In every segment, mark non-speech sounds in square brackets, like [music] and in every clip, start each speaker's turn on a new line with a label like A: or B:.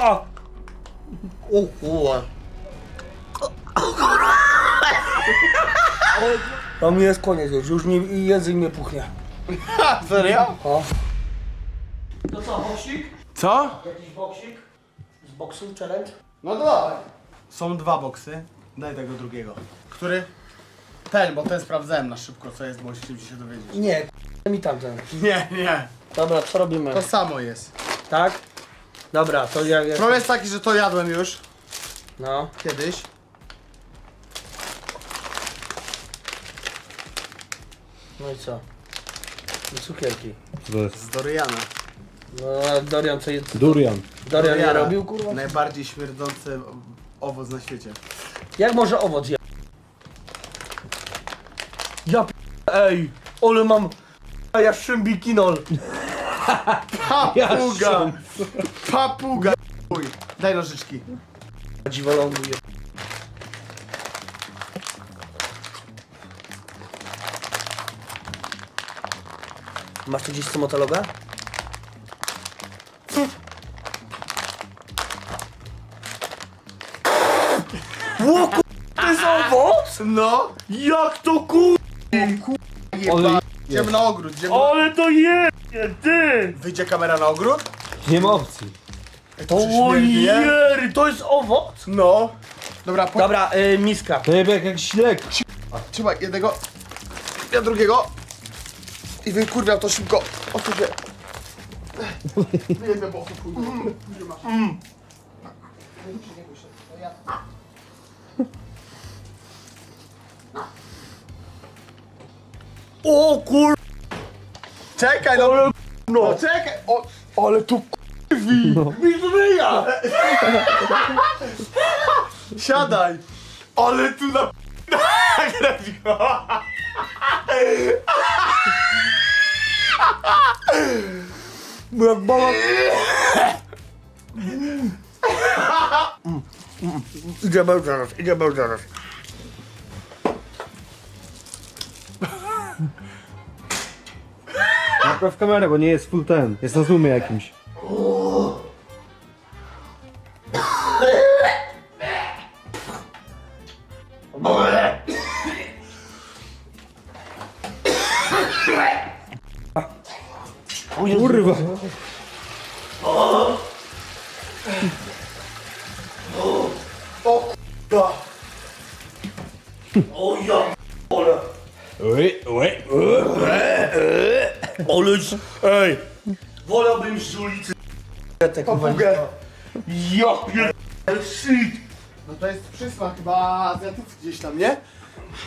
A: kurwa!
B: O kurwa.
A: To mi jest koniec już, już mi język mnie puchnie.
B: Serio?
A: O. To co, boksik?
B: Co?
A: Jakiś boksik? Z boksu challenge?
B: No to dawaj. Są dwa boksy. Daj tego drugiego. Który? Ten, bo ten sprawdzałem na szybko, co jest, bo chcieliście się dowiedzieć.
A: Nie, k***a mi tamten.
B: Nie, nie.
A: Dobra, co robimy?
B: To samo jest.
A: Tak? Dobra, to ja... ja...
B: Problem jest taki, że to jadłem już
A: No.
B: kiedyś.
A: No i co? I cukierki.
C: To jest?
B: Z Doriana.
A: No, Dorian co je...
C: Durian.
A: Dorian nie
B: Doriana.
A: robił, kurwa?
B: Najbardziej śmierdzący owoc na świecie.
A: Jak może owoc je... Ja p... Ej! Ole mam... A ja szymbikinol.
B: Papuga! Papuga! Chuj. Daj nożyczki.
A: Dziwolągu je... Masz tu gdzieś stomatologa? Ło ku... To jest owoc?
B: No!
A: Jak to ku...
B: Jeba. Idziemy na ogród. Idziemy...
A: Ale to je... Ty!
B: Wyjdzie kamera na ogród?
C: Nie ma opcji.
B: To śmierdzi, nie?
A: Ojery, to jest owoc?
B: No. Dobra, po...
A: Dobra, y, miska.
C: To jest jak jakiś lek.
B: trzymaj jednego, ja drugiego. I wykurwiam to szybko. O się... Bo masz? Nie nie ja.
A: O kur...
B: Czekaj, no. No, czekaj. O,
A: Ale tu kurwi! Mi zryja!
B: siadaj. Ale tu na... Nagrać go.
A: Jak baba... Idziemy zaraz, idziemy zaraz.
C: Napraw kamerę, bo nie jest full ten. Jest na zoomie jakimś. Kurwa.
A: O ja ole.
C: Oj, oj,
A: Ole, ej! Wolałbym z ulicy
B: Papugę.
A: Ja pier... shit!
B: No to jest przysmak chyba azjatycki gdzieś tam, nie?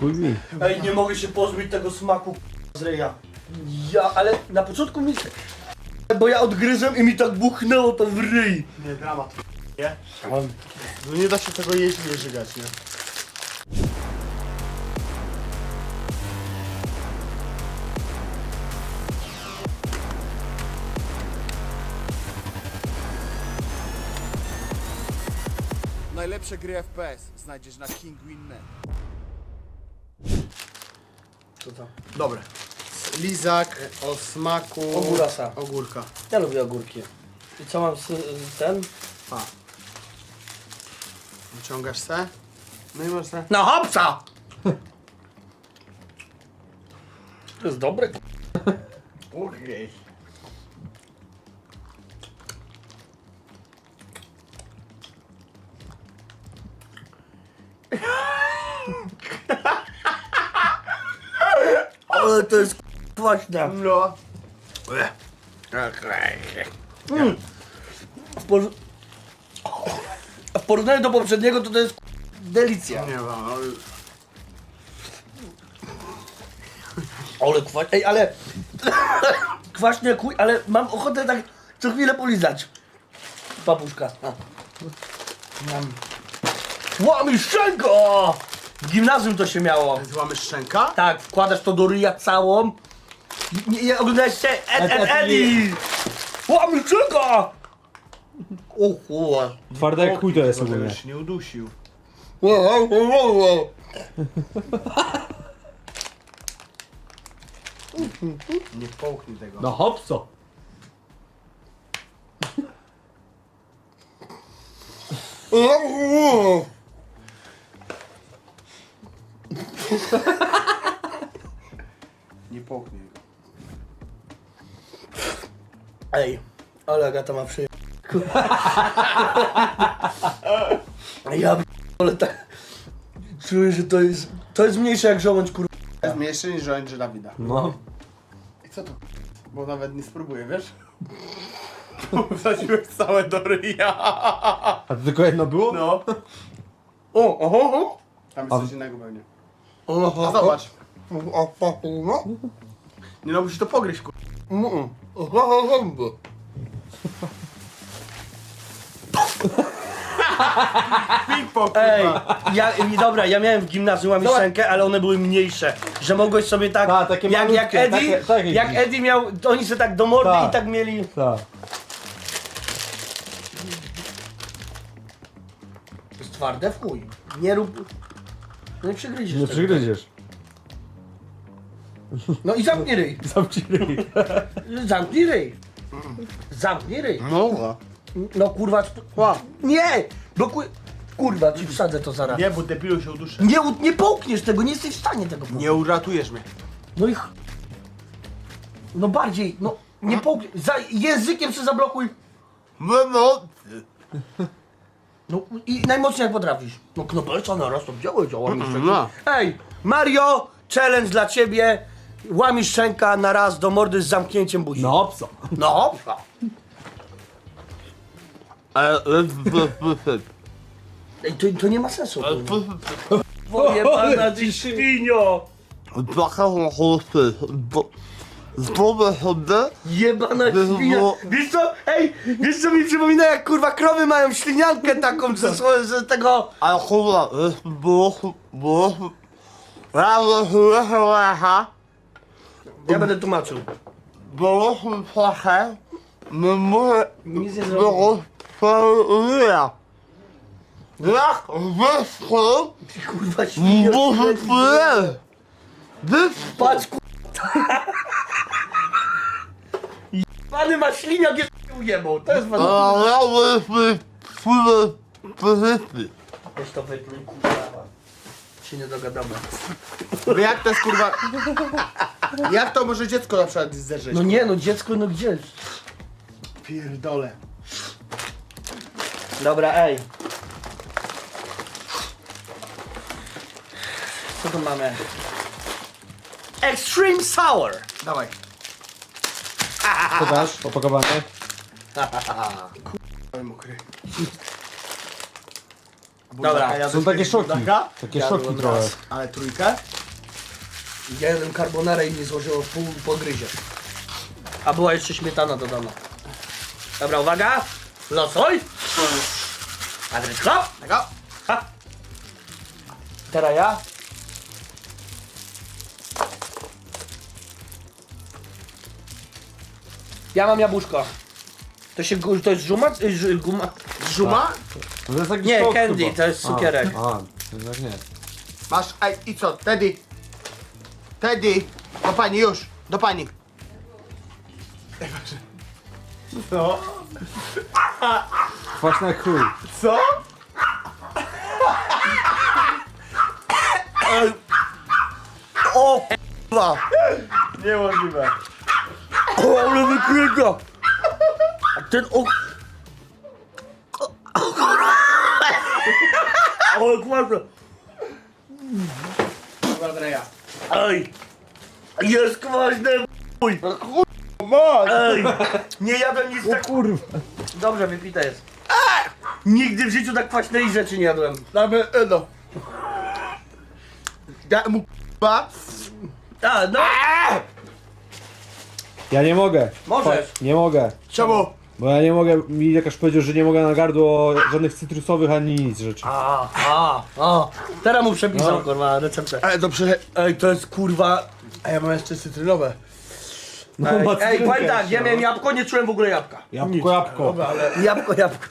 C: Chuj mi.
A: Ej, nie mogę się pozbyć tego smaku z ryja. Ja, ale na początku mi... Bo ja odgryzłem i mi tak buchnęło to w ryj.
B: Nie, dramat. Nie? No nie da się tego jeść i nie żygać, nie? Najlepsze gry FPS znajdziesz na Kingwin.net.
A: Co to?
B: Dobre. Lizak o smaku
A: Ogórasa.
B: ogórka.
A: Ja lubię ogórki. I co mam z, z ten?
B: A. Wyciągasz se? No i masz se.
A: Na hopsa! To jest dobre.
B: Okej.
A: Ale to jest kwaśne.
B: No.
A: W, por... w porównaniu do poprzedniego to to jest delicja.
B: Nie ma, ale...
A: Ale kwaśne. Ej, ale... kwaśne chuj, ale mam ochotę tak co chwilę polizać. Papuszka. Łamy szczęko! W gimnazjum to się miało.
B: Złamy szczęka?
A: Tak, wkładasz to do ryja całą. Nie, nie oglądałeś się Ed, Ed, Eddie! Łamy szczęka! O chuj.
C: Twarde jak chuj to jest ogólnie.
B: już nie udusił. Nie połknij tego.
C: No hop co? [laughs]
B: Nie połknij.
A: Ej, ale Agata ma przyjemność. [laughs] Ja ale tak czuję, że to jest, to jest mniejsze jak żołądź kur...
B: To jest mniejszy niż żołędzie Dawida.
C: No.
B: I co to? Bo nawet nie spróbuję, wiesz? [laughs] Wsadziłeś całe do ryja.
C: A to tylko jedno było?
B: No. O, oho, oho. Tam jest coś innego pewnie. A zobacz. Nie no, musisz to pogryźć, kur... Ping-pong,
A: Ej,
B: kurwa.
A: ja, i dobra, ja miałem w gimnazjum łamiszczenkę, ale one były mniejsze, że mogłeś sobie tak,
C: Ta, takie
A: jak, jak
C: malutkie,
A: Eddie,
C: takie- takie
A: jak
C: gdzieś.
A: Eddie miał, to oni sobie tak do mordy
C: Ta.
A: i tak mieli,
C: Tak.
A: to jest twarde w chuj, nie rób, no nie przygryziesz
C: Nie
A: tego.
C: przygryziesz.
A: No i zamknij ryj, [laughs]
C: Zamknij ryj.
A: zamknij ryj, zamknij ryj,
B: No.
A: no kurwa, sp- nie, bo ku, kurwa, ci wsadzę to zaraz.
B: Nie, bo debilu się uduszę.
A: Nie, u- nie połkniesz tego, nie jesteś w stanie tego połknąć.
B: Nie uratujesz mnie.
A: No i. ch- No bardziej, no nie połknij. Za językiem się zablokuj.
B: No, no.
A: No i najmocniej jak potrafisz. No knopelca na raz to działa, działa mi
B: no.
A: Ej, Mario, challenge dla ciebie. Łamisz szczęka na raz do mordy z zamknięciem buzi.
C: No co?
A: No hopsa. Ej, to, to nie ma sensu. Pana [laughs] ty świnio.
B: Zdrowe sobie.
A: Jebana
B: Było-
A: świnia. Wiesz co? Ej, wiesz co mi przypomina jak kurwa krowy mają śliniankę taką ze, swo- ze tego...
B: Ale kurwa, było, było, Brawo, kurwa, kurwa,
A: Ja będę tłumaczył.
B: było trochę, no mówię,
A: Nic nie zrobię.
B: było twoje Jak wyszło,
A: Kurwa świnio.
B: może twoje. Wyszło.
A: Patrz kurwa. Pany ma śliniak jest ujebał. To jest pan.
B: A ja byśmy twoje pozycji.
A: Weź to wypluj kurwa. Się nie dogadamy.
B: No jak to jest kurwa, jak to może dziecko na przykład zderzyć?
A: No nie no dziecko no gdzie?
B: Pierdolę.
A: Dobra ej. Co tu mamy? Extreme Sour.
B: Dawaj.
C: Co dasz? Opakowane?
B: Ale mokry.
A: Dobra, ja
C: Są takie szoki. Takie szoki trochę.
B: Ale trójkę?
A: Jeden carbonara i nie złożyło w pół po gryzie. A była jeszcze śmietana dodana. Dobra, uwaga! Losuj! Adrytko!
B: Taka?
A: Ha! Teraz ja. Ja mam jabłuszko. To się, gu- to jest żuma? y, ż- Guma?
B: Żuma?
C: To jest
A: Nie, candy,
C: chyba.
A: to jest cukierek.
C: A, a jednak nie.
B: Masz, ej, i co? Teddy. Teddy. Do pani już. Do pani. Co?
C: Kwaśny jak chuj.
B: Co?
A: O!
B: Niemożliwe.
A: O, ale wykryga! A ten o... O, kurde!
B: Dobra, ja.
A: Ej! Jest kwaśne chuj! Ej! Nie jadłem nic tak...
C: Kurwa.
A: Dobrze, wypite jest. Nigdy w życiu tak kwaśnej rzeczy nie jadłem.
B: Damy, e, no. Daj mu k***a.
A: A, no!
C: Ja nie mogę.
A: Możesz.
C: Nie mogę.
B: Czemu?
C: Bo ja nie mogę, mi lekarz powiedział, że nie mogę na gardło żadnych cytrusowych ani nic rzeczy.
A: A, a, a. Teraz mu przepisał,
C: No.
A: kurwa, receptę.
B: Ale to.
A: Ej, to jest kurwa...
B: A ja mam jeszcze cytrynowe.
C: No,
A: Ej,
C: ma
A: ej
C: cytrynkę
A: powiem tak, ja
C: no.
A: miałem jabłko, nie czułem w ogóle jabłka.
C: Jabłko, jabłko.
B: Dobra, ale...
A: Jabłko, jabłko.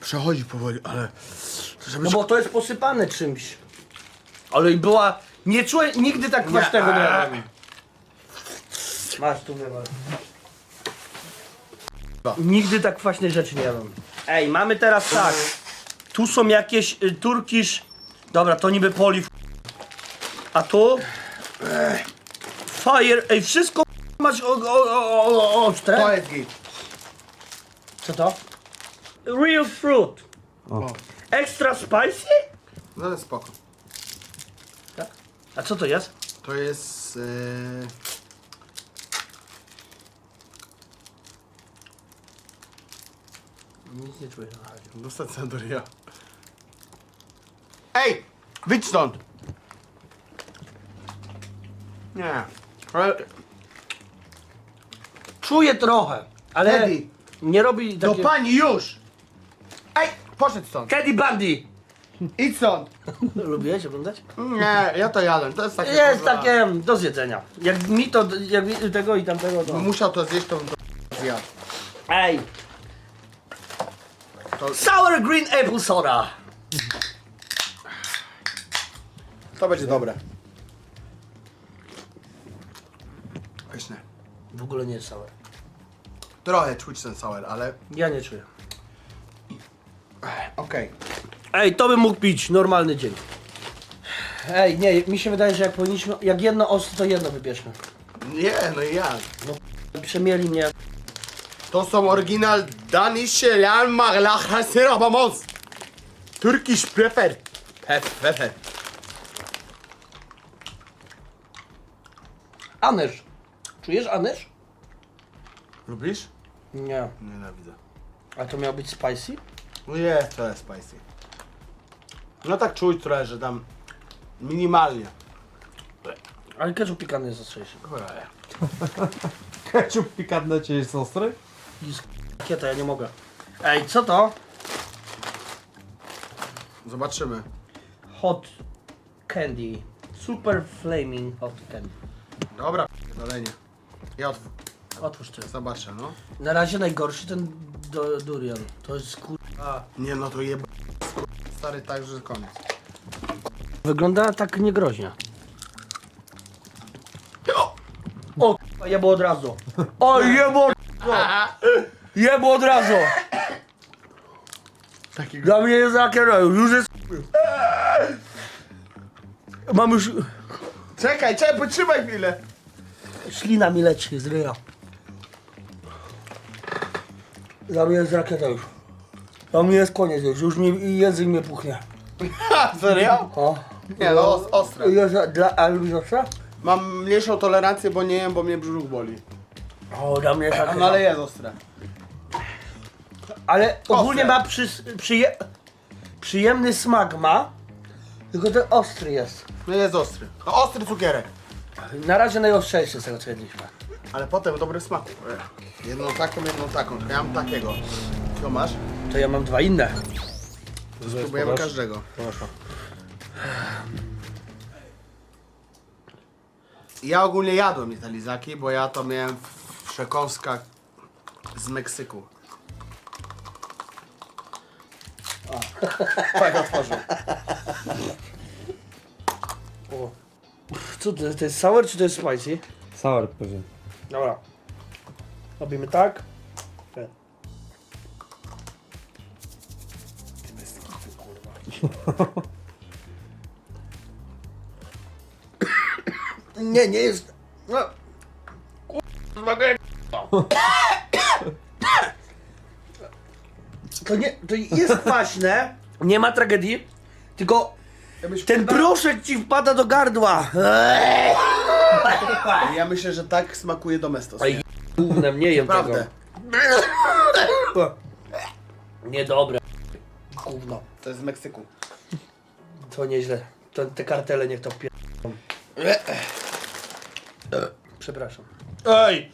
B: Przechodzi powoli, ale...
A: No bo to jest posypane czymś. Ale i była... Nie czułem nigdy tak kwaśnego nie jadłem. Masz tu wywal. Nigdy tak kwaśnej rzeczy nie jadłem. Ej, mamy teraz tak. Tu są jakieś y, turkish. Dobra, to niby poli. A tu? Ech, Fire. Ej, wszystko masz o, o, o, o, ostre.
B: To jest git.
A: Co to? Real fruit.
B: O.
A: Extra spicy?
B: No ale spoko.
A: Tak. A co to jest?
B: To jest... Yy...
A: Nic nie czuję.
B: Dostać Sandoria. Ej! Wyjdź stąd! Nie. Ale
A: Czuję trochę, ale
B: Teddy.
A: nie robi
B: do
A: takiego...
B: pani już! Ej! Poszedł stąd!
A: Teddy Bundy!
B: Idź stąd! [laughs]
A: Lubiłeś oglądać?
B: Nie, ja to jadłem. To jest takie...
A: Jest
B: kurwa-
A: takie do zjedzenia. Jak mi to, jak mi tego i tamtego to...
B: Bym musiał to zjeść, to bym to zjadł.
A: Ej!
B: To-
A: Sour green apple soda!
B: To będzie dobre. Pyszne.
A: W ogóle nie jest sour.
B: Trochę czuć ten sour, ale...
A: Ja nie czuję.
B: Okej.
A: Ej, to bym mógł pić normalny dzień. Ej, nie, mi się wydaje, że jak powinniśmy, jak jedno ostre, to jedno wybierzmy.
B: Nie, no i jak?
A: Przemieli mnie.
B: To są oryginal Danish Lan Maglach Hasira Bamos. Turkish prefer. Hef, prefer.
A: Anyż. Czujesz anyż?
B: Lubisz?
A: Nie.
B: Nienawidzę.
A: A to miało być spicy?
B: No jest trochę spicy. No tak czuć trochę, że tam minimalnie.
A: Ale ketchup pikany jest ostrzejszy. [laughs]
C: Ketchup pikantny cię jest ostry?
A: Jest kieta, ja nie mogę. Ej, co to?
B: Zobaczymy.
A: Hot candy. Super flaming hot candy.
B: Dobra, dolenie. Ja otw-
A: Otwórz ty.
B: zobaczę, no.
A: Na razie najgorszy ten do, durian. To jest kurwa.
B: Nie no, to jeb... Stary, tak, że koniec.
A: Wygląda tak niegroźnie. Jebo od razu. O jebo od razu. Jebo od razu.
B: Takiego...
A: Dla mnie jest zakieroju. Już jest Mam już...
B: Czekaj, czekaj, potrzymaj chwilę.
A: Ślina mi leci z ryja. Dla mnie jest rakieta już. Dla mnie jest koniec już. Już mi język mnie puchnie. [laughs]
B: Serio?
A: O.
B: Nie no, os- ostre.
A: Jest, dla, a lubisz ostre?
B: Mam mniejszą tolerancję, bo nie jem, bo mnie brzuch boli.
A: O, dla mnie jest rakieta.
B: No ale jest ostre.
A: Ale ogólnie
B: Ostre.
A: ma przys, przyje, przyjemny smak ma, tylko ten ostry jest.
B: No jest ostry. No ostry cukierek.
A: Na razie najostrzejszy z tego co jedliśmy.
B: Ale potem dobry smak. Jedną taką, jedną taką. Ja mam takiego. Co masz?
A: To ja mam dwa inne.
B: Spróbujemy każdego.
C: Proszę.
B: Ja ogólnie jadłem italizaki, bo ja to miałem w przekąskach z Meksyku. [laughs] Tak otworzył.
A: O. Co to, to jest sour czy to jest spicy?
C: Sour pewnie.
A: Dobra. Robimy tak. Tak. [laughs] Nie, nie jest. No. Kurwa, To nie, to jest kwaśne, nie ma tragedii, tylko ten proszek ci wpada do gardła.
B: Ja myślę, że tak smakuje domestos.
A: Ej, Gównem, nie jem
B: Naprawdę.
A: tego. Niedobre. Gówno.
B: To jest z Meksyku.
A: To nieźle. To, te kartele niech to pier... Przepraszam. Ej!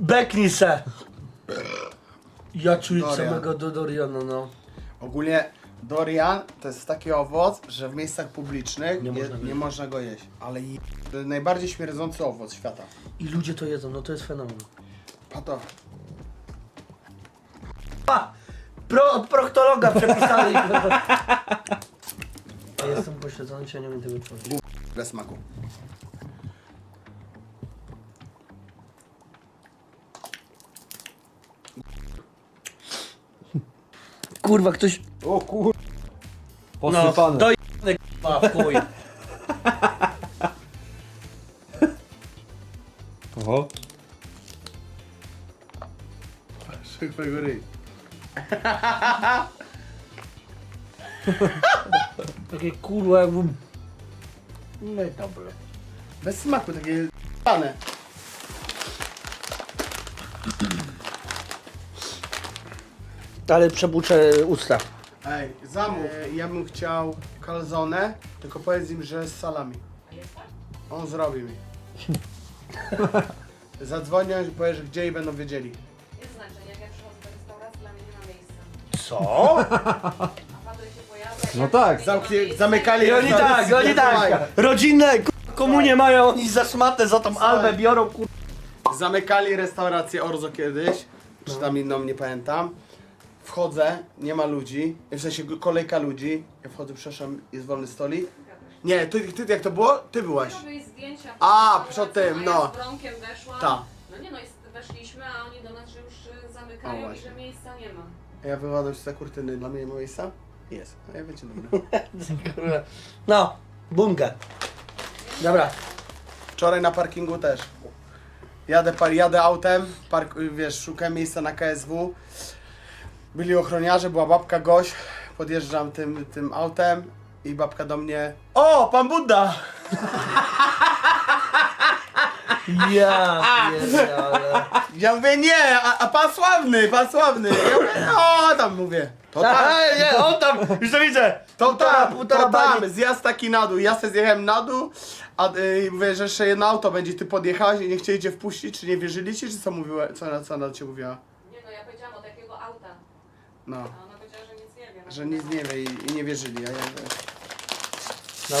A: Beknij se! Ja czuję
B: Dorian.
A: samego do Doriana, no.
B: Ogólnie Dorian to jest taki owoc, że w miejscach publicznych
A: Nie
B: nie,
A: można go
B: nie
A: jeść.
B: można go jeść. Ale je- to jest najbardziej śmierdzący owoc świata.
A: I ludzie to jedzą, no to jest fenomen.
B: Pato.
A: Pa! Pro, od proktologa przepisali. [laughs] Ja jestem pośledzony, czy ja nie umiem tego czuć.
B: Bez smaku.
A: Kurwa, ktoś...
C: O kur...
A: No,
C: Posypane.
A: to jebany w chuj. [laughs]
C: Oho.
B: Szybkiego ryj.
A: Takie kurwa jakbym... No i dobre.
B: Bez smaku, takie pane.
A: Ale przebuczę usta.
B: Ej, zamów. E, ja bym chciał calzone, tylko powiedz im, że z salami. On zrobi mi. [laughs] Zadzwonię i powiesz gdzie i będą wiedzieli.
D: Jest znaczenie, jak ja przychodzę do restauracji, dla mnie nie ma miejsca.
A: Co? [laughs]
C: No tak.
B: Zamknie, zamykali
A: I oni tak,
B: restaurację,
A: oni tak. Rodzinne ku- komunie mają, oni za szmatę, za tą albę biorą kur...
B: Zamykali restaurację Orzo kiedyś, czy tam inną, nie pamiętam. Wchodzę, nie ma ludzi, w sensie kolejka ludzi. Ja wchodzę, przepraszam, jest wolny stolik. Nie, ty, ty jak to było? Ty byłaś.
D: Robię zdjęcia.
B: A, przed tym, no.
D: Ja z Bronkiem weszłam.
B: Ta.
D: No nie no, jest, weszliśmy, a oni do nas, że już y,
B: O,
D: zamykają i
B: właśnie.
D: że miejsca nie ma.
B: Ja wywadam się za kurtyny, dla mnie nie ma miejsca? Jest. A ja wiecie, dobra. [laughs]
A: Kurwa. No, bunkę. Dobra.
B: Wczoraj na parkingu też. Jadę, par, jadę autem, park, wiesz, szukałem miejsca na KSW. Byli ochroniarze, była babka Goś. Podjeżdżam tym, tym autem i babka do mnie. O, pan Budda! [laughs]
A: Ja [laughs] pierdolę.
B: Ja mówię, nie, a, a pan sławny, pan sławny. Ja mówię, no tam mówię. To tam,
A: Ej, nie, on tam, już to widzę.
B: to tam,
A: półtora
B: to tam,
A: bani.
B: zjazd taki na dół. Ja sobie zjechałem na dół, a y, mówię, że jeszcze jedno auto będzie, ty podjechałeś i nie chcieliście wpuścić, czy nie wierzyli ci, czy co mówiła, co, co ona ciebie mówiła?
D: Nie no, ja powiedziałam od jakiego auta.
B: No.
D: A ona powiedziała, że nic nie wie.
B: Że nic nie wie i, i nie wierzyli, a ja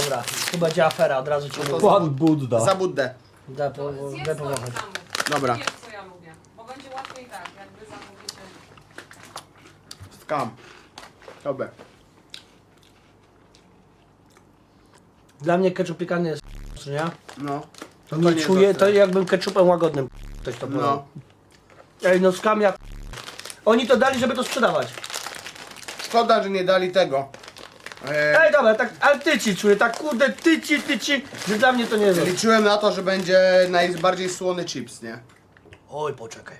A: Dobra, chyba działa afera, od razu cię
B: No to.
C: Pan Budda.
B: za Buddę.
A: Da, po,
D: zjedz
A: da
D: to
A: powąchać.
D: i zamów.
B: Dobra.
D: Wiesz co ja lubię. Bo będzie łatwiej tak, jak wy zamówicie.
B: Skam. Dobra.
A: Dla mnie ketchup pikany jest czy nie?
B: No. To,
A: nie
B: jest
A: czuję,
B: ostre.
A: to jakbym ketchupem łagodnym ktoś to
B: No.
A: no. Ej, no skam jak... Oni to dali, żeby to sprzedawać.
B: Szkoda, że nie dali tego. E,
A: Ej, dobra, tak, ale tyci czuję, tak kurde, tyci, tyci, że dla mnie to nie jest.
B: liczyłem na to, że będzie najbardziej słony chips, nie?
A: Oj, poczekaj.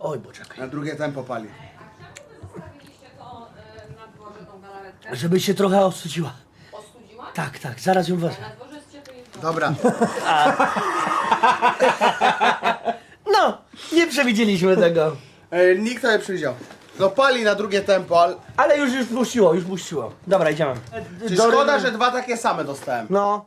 A: Oj, poczekaj.
B: Na drugie tempo pali.
D: Zostawiliście to y, na dworze, tą galaretkę.
A: Żeby się trochę ostudziła.
D: Ostudziła?
A: Tak, tak, zaraz ją wezmę.
D: Na dworze jest
B: Dobra. [laughs]
A: No, nie przewidzieliśmy tego.
B: E, nikt to nie przewidział. No pali na drugie tempo, ale
A: Ale już, już puściło, już puściło. Dobra, idziemy.
B: czy
A: Do-
B: szkoda, że dwa takie same dostałem.
A: No,